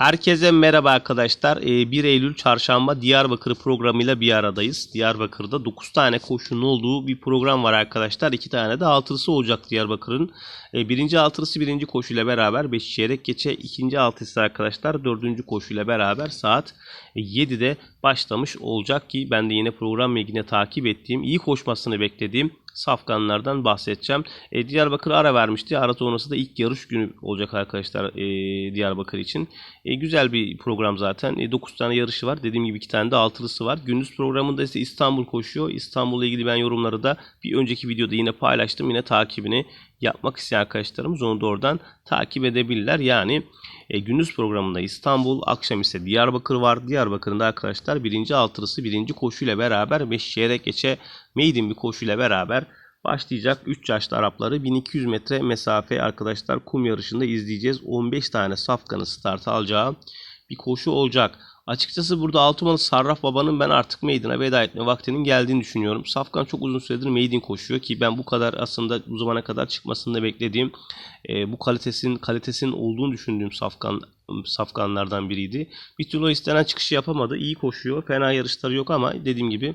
Herkese merhaba arkadaşlar. Ee, 1 Eylül çarşamba Diyarbakır programıyla bir aradayız. Diyarbakır'da 9 tane koşunun olduğu bir program var arkadaşlar. 2 tane de altılısı olacak Diyarbakır'ın. Ee, birinci altılısı birinci koşuyla beraber 5 çeyrek geçe. ikinci altısı arkadaşlar dördüncü koşuyla beraber saat 7'de başlamış olacak ki ben de yine program yine takip ettiğim, iyi koşmasını beklediğim safkanlardan bahsedeceğim. E, Diyarbakır ara vermişti. Ara sonrası da ilk yarış günü olacak arkadaşlar e, Diyarbakır için. E, güzel bir program zaten. E, 9 tane yarışı var. Dediğim gibi 2 tane de altılısı var. Gündüz programında ise İstanbul koşuyor. İstanbul'la ilgili ben yorumları da bir önceki videoda yine paylaştım. Yine takibini yapmak isteyen arkadaşlarımız onu da oradan takip edebilirler. Yani e, gündüz programında İstanbul, akşam ise Diyarbakır var. Diyarbakır'ın da arkadaşlar birinci altılısı birinci koşuyla beraber 5 çeyrek geçe maiden bir koşuyla beraber başlayacak 3 yaşlı Arapları 1200 metre mesafe arkadaşlar kum yarışında izleyeceğiz. 15 tane safkanı start alacağı bir koşu olacak. Açıkçası burada Altımalı Sarraf Baba'nın ben artık meydana veda etme vaktinin geldiğini düşünüyorum. Safkan çok uzun süredir maiden koşuyor ki ben bu kadar aslında bu zamana kadar çıkmasını da beklediğim e, bu kalitesinin kalitesinin olduğunu düşündüğüm Safkan Safkanlardan biriydi. Bir türlü istenen çıkışı yapamadı. İyi koşuyor. Fena yarışları yok ama dediğim gibi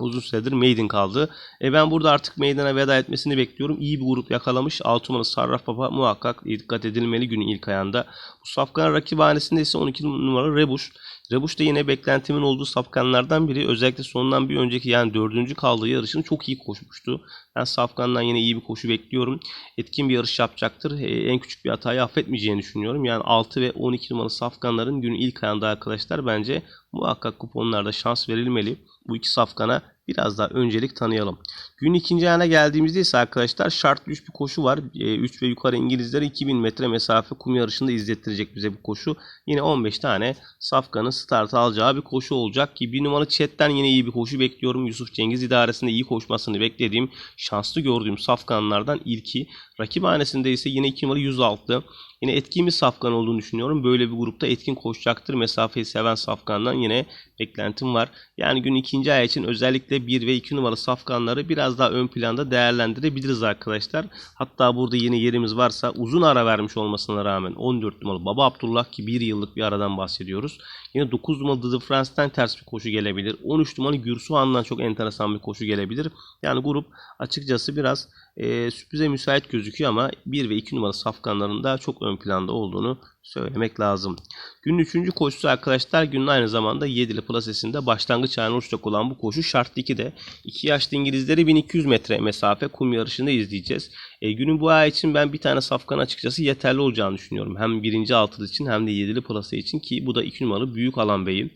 uzun süredir maiden kaldı. E ben burada artık meydana veda etmesini bekliyorum. İyi bir grup yakalamış. 6 numaralı Sarraf Baba muhakkak dikkat edilmeli günün ilk ayağında. Bu Safkan rakibhanesinde ise 12 numaralı Rebuş. Rebuş da yine beklentimin olduğu safkanlardan biri. Özellikle sonundan bir önceki yani dördüncü kaldığı yarışını çok iyi koşmuştu. Ben Safkan'dan yine iyi bir koşu bekliyorum. Etkin bir yarış yapacaktır. E, en küçük bir hatayı affetmeyeceğini düşünüyorum. Yani 6 ve 12 numaralı Safkanların günün ilk ayağında arkadaşlar bence muhakkak kuponlarda şans verilmeli. Bu iki safkana biraz daha öncelik tanıyalım. Gün ikinci ayağına geldiğimizde ise arkadaşlar şartlı 3 bir koşu var. 3 ve yukarı İngilizler 2000 metre mesafe kum yarışında izlettirecek bize bu koşu. Yine 15 tane safkanın start alacağı bir koşu olacak ki bir numaralı chatten yine iyi bir koşu bekliyorum. Yusuf Cengiz idaresinde iyi koşmasını beklediğim şanslı gördüğüm safkanlardan ilki. Rakiphanesinde ise yine 2 numaralı 106. Yine etkin bir safkan olduğunu düşünüyorum. Böyle bir grupta etkin koşacaktır. Mesafeyi seven safkandan yine beklentim var. Yani gün ikinci ay için özellikle 1 ve 2 numaralı safkanları biraz daha ön planda değerlendirebiliriz arkadaşlar. Hatta burada yeni yerimiz varsa uzun ara vermiş olmasına rağmen 14 numaralı Baba Abdullah ki 1 yıllık bir aradan bahsediyoruz. Yine 9 numaralı The France'den ters bir koşu gelebilir. 13 numaralı Gürsuhan'dan çok enteresan bir koşu gelebilir. Yani grup açıkçası biraz e, sürprize müsait gözüküyor ama 1 ve 2 numaralı safkanlarında çok ön planda olduğunu söylemek lazım. Günün 3. koşusu arkadaşlar günün aynı zamanda 7'li plasesinde başlangıç ayağına uçacak olan bu koşu şart 2'de. 2 yaşlı İngilizleri 1200 metre mesafe kum yarışında izleyeceğiz. E, günün bu ay için ben bir tane safkan açıkçası yeterli olacağını düşünüyorum. Hem birinci altılı için hem de 7'li plase için ki bu da 2 numaralı büyük alan beyim.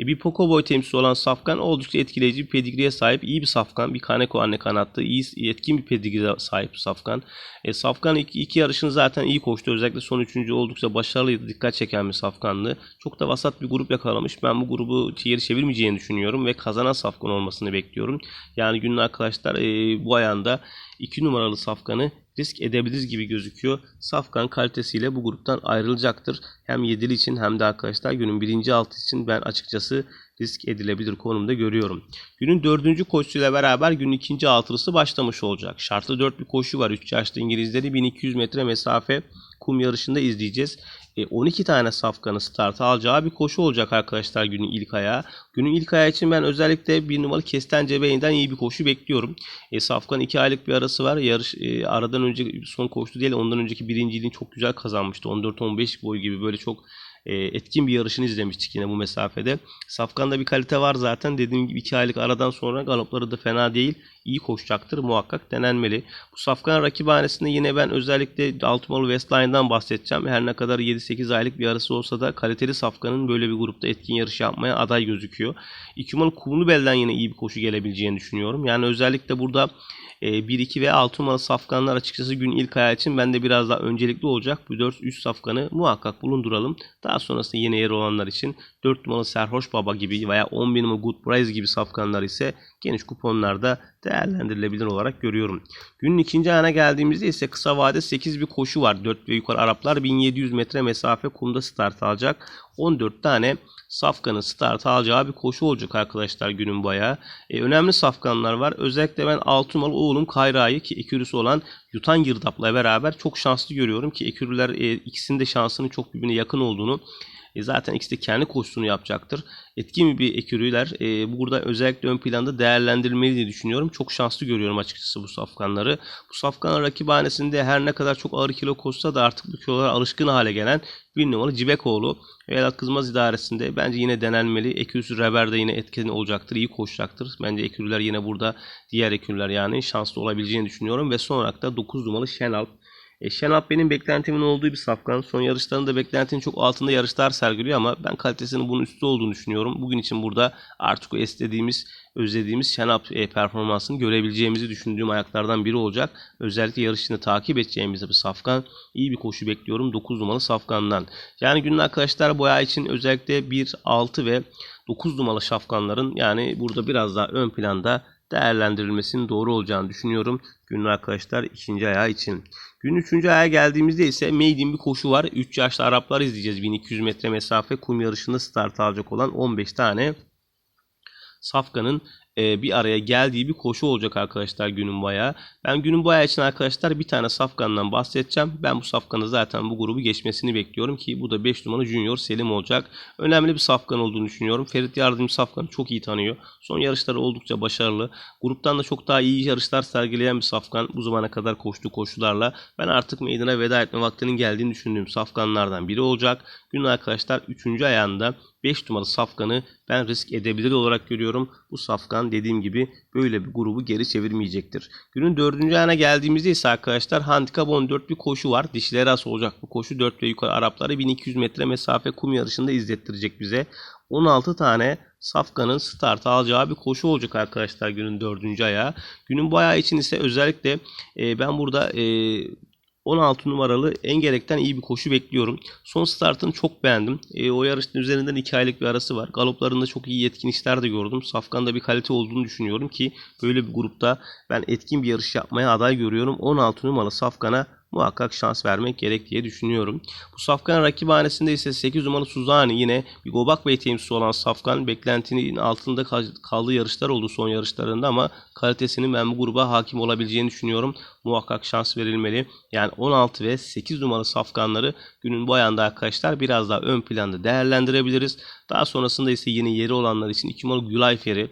E, bir Poco Boy temsilcisi olan Safkan oldukça etkileyici bir pedigriye sahip iyi bir Safkan. Bir Kaneko anne kanattı. iyi etkin bir pedigriye sahip Safkan. E, Safkan iki, iki yarışını zaten iyi koştu. Özellikle son üçüncü oldukça başarılıydı. Dikkat çeken bir Safkanlı. Çok da vasat bir grup yakalamış. Ben bu grubu geri çevirmeyeceğini düşünüyorum ve kazanan Safkan olmasını bekliyorum. Yani günün arkadaşlar e, bu ayanda 2 numaralı Safkan'ı risk edebiliriz gibi gözüküyor. Safkan kalitesiyle bu gruptan ayrılacaktır. Hem yedili için hem de arkadaşlar günün birinci altı için ben açıkçası risk edilebilir konumda görüyorum. Günün dördüncü koşusuyla beraber günün ikinci altılısı başlamış olacak. Şartlı dört bir koşu var. 3 yaşlı İngilizleri 1200 metre mesafe kum yarışında izleyeceğiz. 12 e, tane safkanı start alacağı bir koşu olacak arkadaşlar günün ilk ayağı. Günün ilk ayağı için ben özellikle bir numaralı Kesten Cebeği'nden iyi bir koşu bekliyorum. E, safkan 2 aylık bir arası var. Yarış e, aradan önce son koştu değil ondan önceki birinciliğini çok güzel kazanmıştı. 14-15 boy gibi böyle çok e, etkin bir yarışını izlemiştik yine bu mesafede. Safkan'da bir kalite var zaten. Dediğim gibi 2 aylık aradan sonra galopları da fena değil. İyi koşacaktır. Muhakkak denenmeli. Bu Safkan rakibhanesinde yine ben özellikle Altımalı Westline'dan bahsedeceğim. Her ne kadar 7-8 aylık bir arası olsa da kaliteli Safkan'ın böyle bir grupta etkin yarış yapmaya aday gözüküyor. İki kumlu belden yine iyi bir koşu gelebileceğini düşünüyorum. Yani özellikle burada 1-2 ve 6 numaralı safkanlar açıkçası gün ilk ayağı için bende biraz daha öncelikli olacak. Bu 4-3 safkanı muhakkak bulunduralım. Daha sonrasında yine yer olanlar için 4 numaralı Serhoş Baba gibi veya 11 numaralı Good Price gibi safkanlar ise geniş kuponlarda değerlendirilebilir olarak görüyorum. Günün ikinci ayağına geldiğimizde ise kısa vade 8 bir koşu var. 4 ve yukarı Araplar 1700 metre mesafe kumda start alacak. 14 tane Safkan'ın start alacağı bir koşu olacak arkadaşlar günün bayağı. E, önemli safkanlar var. Özellikle ben 6 numaralı oğlum Kayra'yı ki ekürüsü olan Yutan Girdap'la beraber çok şanslı görüyorum ki ekürüler e, ikisinin de şansının çok birbirine yakın olduğunu e, zaten ikisi de kendi koşusunu yapacaktır. Etkin bir ekürüler e, burada özellikle ön planda değerlendirilmeli diye düşünüyorum. Çok şanslı görüyorum açıkçası bu safkanları. Bu safkanlar rakibhanesinde her ne kadar çok ağır kilo koşsa da artık bu kilolara alışkın hale gelen bir numaralı Cibekoğlu. Vedat Kızmaz idaresinde bence yine denenmeli. Ekürüsü Reber'de yine etkin olacaktır. iyi koşacaktır. Bence ekürüler yine burada diğer ekürüler yani şanslı olabileceğini düşünüyorum. Ve son olarak da 9 numaralı Şenalp. E, Şenap benim beklentimin olduğu bir safkan. Son yarışlarında beklentinin çok altında yarışlar sergiliyor ama ben kalitesinin bunun üstü olduğunu düşünüyorum. Bugün için burada artık o istediğimiz, özlediğimiz Şenap e, performansını görebileceğimizi düşündüğüm ayaklardan biri olacak. Özellikle yarışını takip edeceğimiz bir safkan. İyi bir koşu bekliyorum 9 numaralı safkandan. Yani günün arkadaşlar boya için özellikle 1, 6 ve 9 numaralı safkanların yani burada biraz daha ön planda değerlendirilmesinin doğru olacağını düşünüyorum. Günün arkadaşlar ikinci ayağı için. Günün üçüncü ayağa geldiğimizde ise maiden bir koşu var. 3 yaşlı Araplar izleyeceğiz. 1200 metre mesafe kum yarışında start alacak olan 15 tane Safkan'ın e, bir araya geldiği bir koşu olacak arkadaşlar günün bayağı. Ben günün bayağı için arkadaşlar bir tane safkandan bahsedeceğim. Ben bu safkanı zaten bu grubu geçmesini bekliyorum ki bu da 5 numaralı Junior Selim olacak. Önemli bir safkan olduğunu düşünüyorum. Ferit Yardımcı safkanı çok iyi tanıyor. Son yarışları oldukça başarılı. Gruptan da çok daha iyi yarışlar sergileyen bir safkan. Bu zamana kadar koştuğu koşularla ben artık meydana veda etme vaktinin geldiğini düşündüğüm safkanlardan biri olacak. Günün arkadaşlar 3. ayağında 5 numaralı safkanı ben risk edebilir olarak görüyorum. Bu safkan dediğim gibi böyle bir grubu geri çevirmeyecektir. Günün 4. ayağına geldiğimizde ise arkadaşlar handikap 14 bir koşu var. Dişleri az olacak bu koşu. 4 ve yukarı Arapları 1200 metre mesafe kum yarışında izlettirecek bize. 16 tane Safkan'ın start alacağı bir koşu olacak arkadaşlar günün 4. ayağı. Günün bu ayağı için ise özellikle e, ben burada e, 16 numaralı Engerek'ten iyi bir koşu bekliyorum. Son startını çok beğendim. E, o yarışın üzerinden 2 aylık bir arası var. Galoplarında çok iyi yetkin işler de gördüm. Safkan'da bir kalite olduğunu düşünüyorum ki böyle bir grupta ben etkin bir yarış yapmaya aday görüyorum. 16 numaralı Safkan'a muhakkak şans vermek gerek diye düşünüyorum. Bu Safkan rakibhanesinde ise 8 numaralı Suzani yine bir Gobak Bey temsilcisi olan Safkan beklentinin altında kaldığı yarışlar oldu son yarışlarında ama kalitesinin ben bu gruba hakim olabileceğini düşünüyorum. Muhakkak şans verilmeli. Yani 16 ve 8 numaralı safkanları günün bu ayında arkadaşlar biraz daha ön planda değerlendirebiliriz. Daha sonrasında ise yine yeri olanlar için 2 numaralı Gülay Feri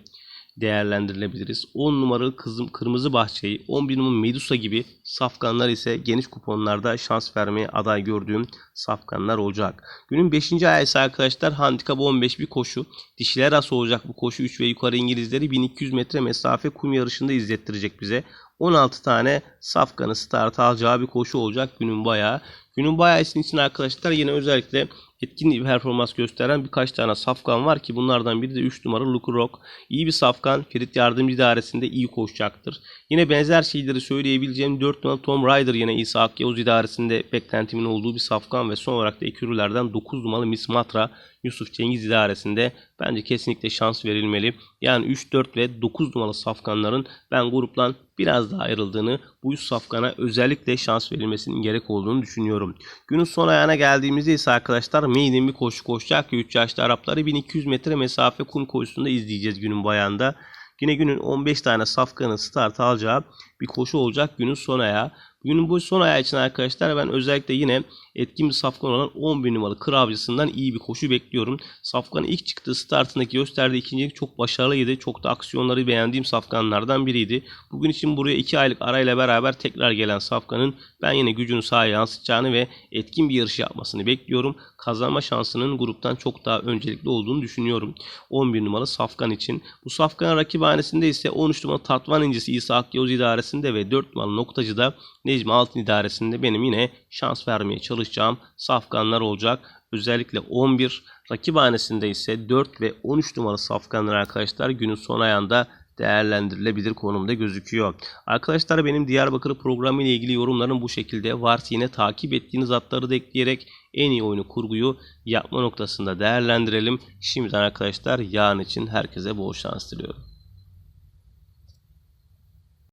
değerlendirilebiliriz. 10 numaralı kızım Kırmızı Bahçeyi, 11 numaralı Medusa gibi safkanlar ise geniş kuponlarda şans vermeye aday gördüğüm safkanlar olacak. Günün 5. ayı ise arkadaşlar handikap 15 bir koşu. Dişiler arası olacak bu koşu 3 ve yukarı İngilizleri 1200 metre mesafe kum yarışında izlettirecek bize. 16 tane safkanı start alacağı bir koşu olacak günün bayağı. Günün bayağı için arkadaşlar yine özellikle etkin bir performans gösteren birkaç tane safkan var ki bunlardan biri de 3 numaralı Luke Rock. İyi bir safkan Ferit Yardımcı idaresinde iyi koşacaktır. Yine benzer şeyleri söyleyebileceğim 4 numaralı Tom Ryder yine İsa Akyavuz idaresinde beklentimin olduğu bir safkan ve son olarak da ekürülerden 9 numaralı Miss Matra Yusuf Cengiz idaresinde bence kesinlikle şans verilmeli. Yani 3, 4 ve 9 numaralı safkanların ben gruptan biraz daha ayrıldığını, bu 100 safkana özellikle şans verilmesinin gerek olduğunu düşünüyorum. Günün son ayağına geldiğimizde ise arkadaşlar maiden bir koşu koşacak ki 3 yaşlı Arapları 1200 metre mesafe kum koşusunda izleyeceğiz günün bayanda. Yine günün 15 tane safkanın start alacağı bir koşu olacak günün son ayağı. Günün bu son ayağı için arkadaşlar ben özellikle yine etkin bir safkan olan 11 numaralı kır avcısından iyi bir koşu bekliyorum. Safkanın ilk çıktığı startındaki gösterdiği ikincilik çok başarılıydı. Çok da aksiyonları beğendiğim safkanlardan biriydi. Bugün için buraya 2 aylık arayla beraber tekrar gelen safkanın ben yine gücünü sahaya yansıtacağını ve etkin bir yarış yapmasını bekliyorum. Kazanma şansının gruptan çok daha öncelikli olduğunu düşünüyorum. 11 numaralı safkan için. Bu safkanın rakibhanesinde ise 13 numaralı Tatvan incisi İsa Akyavuz idaresinde ve 4 numaralı noktacıda Necmi Altın idaresinde benim yine şans vermeye çalışacağım safkanlar olacak. Özellikle 11 rakibhanesinde ise 4 ve 13 numaralı safkanlar arkadaşlar günün son ayında değerlendirilebilir konumda gözüküyor. Arkadaşlar benim Diyarbakır programı ile ilgili yorumlarım bu şekilde. Varsa yine takip ettiğiniz atları da ekleyerek en iyi oyunu kurguyu yapma noktasında değerlendirelim. Şimdiden arkadaşlar yarın için herkese bol şans diliyorum.